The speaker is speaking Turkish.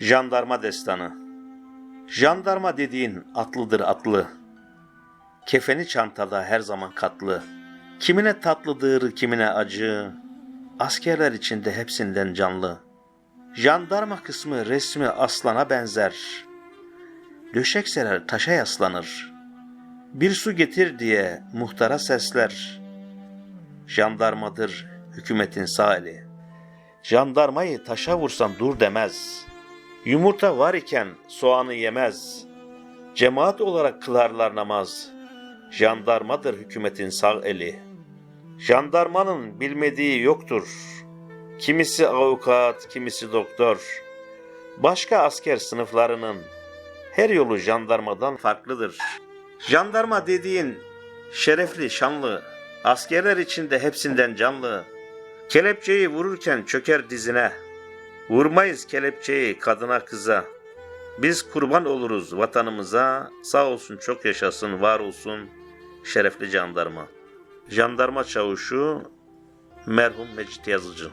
Jandarma destanı. Jandarma dediğin atlıdır atlı. Kefeni çantada her zaman katlı. Kimine tatlıdır, kimine acı. Askerler içinde hepsinden canlı. Jandarma kısmı resmi aslana benzer. Döşek serer taşa yaslanır. Bir su getir diye muhtara sesler. Jandarmadır hükümetin sağ eli. Jandarmayı taşa vursan dur demez. Yumurta var iken soğanı yemez. Cemaat olarak kılarlar namaz. Jandarmadır hükümetin sağ eli. Jandarmanın bilmediği yoktur. Kimisi avukat, kimisi doktor. Başka asker sınıflarının her yolu jandarmadan farklıdır. Jandarma dediğin şerefli, şanlı, askerler içinde hepsinden canlı. Kelepçeyi vururken çöker dizine. Vurmayız kelepçeyi kadına kıza. Biz kurban oluruz vatanımıza. Sağ olsun çok yaşasın, var olsun şerefli jandarma. Jandarma çavuşu merhum Mecit Yazıcı.